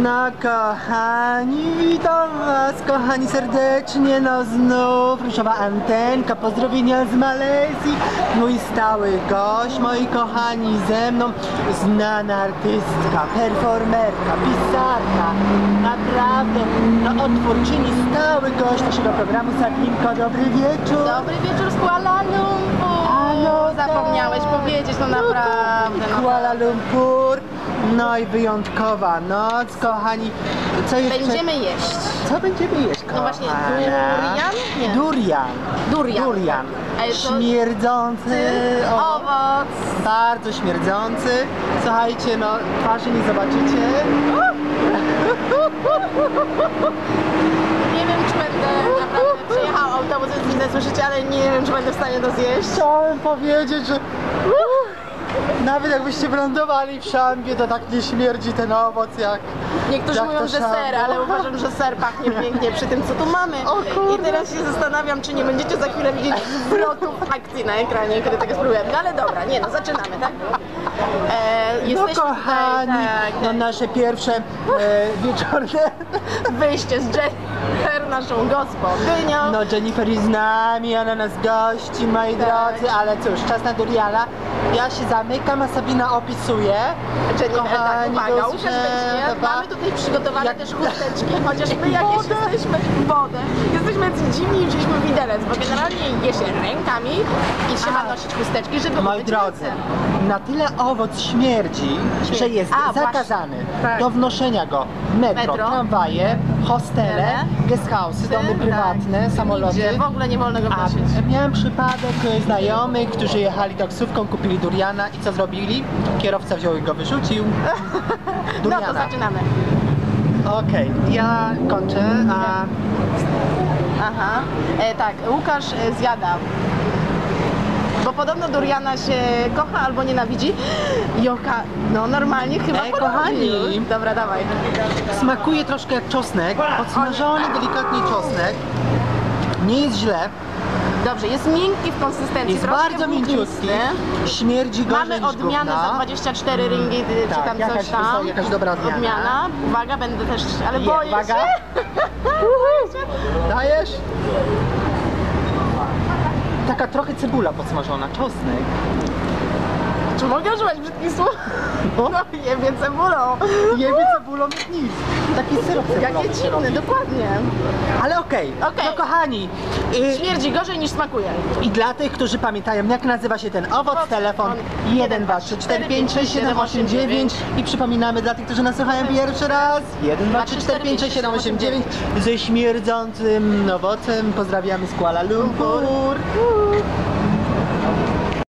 No kochani, witam was kochani serdecznie, no znów różowa antenka, pozdrowienia z Malezji, mój stały gość, moi kochani, ze mną znana artystka, performerka, pisarka, naprawdę, no odtwórczyni, stały gość naszego programu, Sadlinko, dobry wieczór. Dobry wieczór z Kuala Lumpur. Halo, Zapomniałeś tak. powiedzieć, no naprawdę. No. Kuala Lumpur, no i wyjątkowa noc, kochani, co jeszcze? Będziemy jeść. Co będziemy jeść, No właśnie, durian? Nie. Durian. Durian. Durian. Ale to- Śmierdzący owoc. Owoc. Bardzo śmierdzący. Słuchajcie, no twarzy nie zobaczycie. Nie wiem, czy będę naprawdę przyjechał autobus, więc źle słyszycie, ale nie wiem, czy będę w stanie to zjeść. Chciałem powiedzieć, że nawet jakbyście wylądowali w szambie, to tak nie śmierdzi ten owoc jak... Niektórzy jak mówią, że ser, ale uważam, że ser pachnie pięknie przy tym, co tu mamy. I teraz się zastanawiam, czy nie będziecie za chwilę widzieć zwrotów akcji na ekranie, kiedy tego spróbujemy. No ale dobra, nie no, zaczynamy, tak? No jesteśmy kochani, tutaj, tak, no nasze pierwsze e, wieczorne... wyjście z Jennifer, naszą gospodynią. No Jennifer jest z nami, ona nas gości, moi Tak. drodzy, ale cóż, czas na Duriana. Ja się zamykam, a Sabina opisuje. Jennifer, tak, Kochani, uwaga, do Łukasz usłyszenia. Mamy tutaj przygotowane Jak- też chusteczki, chociaż my jakieś Wodę. jesteśmy wodę. Jesteśmy jacyś dziwni i wzięliśmy widelec, bo generalnie je się rękami i trzeba A. nosić chusteczki, żeby Moi drodzy, ręce. na tyle owoc śmierdzi, że jest A, zakazany Tak. do wnoszenia go w metro, Metro. tramwaje, hostele, guest house'y, domy Tak. prywatne, samoloty. Nigdzie, w ogóle nie wolno go A wnosić. miałem przypadek e, znajomych, którzy jechali taksówką, kupili duriana i co zrobili? Kierowca wziął i go wyrzucił. No Duriana. to zaczynamy. Okej, ja kończę, a Aha. E, tak, Łukasz e, zjada. Bo podobno Duriana się kocha albo nienawidzi. Joka, no normalnie chyba Ej, kochani. Dobra, dawaj. smakuje troszkę jak czosnek, podsmażony delikatnie czosnek. Nie jest źle, Dobrze, jest miękki w konsystencji, jest troszkę bardzo mięciutki, włóknisty. śmierdzi gorzej Mamy niż odmianę gówna. za 24 ringi, y, czy Tak, tam jakaś coś tam. wysoka- jakaś dobra odmiana. Uwaga, będę też, ale Je, boję uwaga. się. Dajesz? Taka trochę cebula podsmażona, czosnek. Czy mogę używać brzydkich słów? No. No, jebie cebulą. Jebie cebulą jak nic. Taki syrop cebulowy Jakie się dziwne, robi. dokładnie. Ale okej, Okej. no kochani. y, Śmierdzi gorzej niż smakuje. I dla tych, którzy pamiętają, jak nazywa się ten owoc, Owoc, telefon on- 1, 2, 3, 4, 5, 6, 7, 8, 9 i przypominamy dla tych, którzy nas słuchają pierwszy raz 1, 2, 3, 4, 5, 6, 7, 8, 9 ze śmierdzącym owocem. Pozdrawiamy z Kuala Lumpur.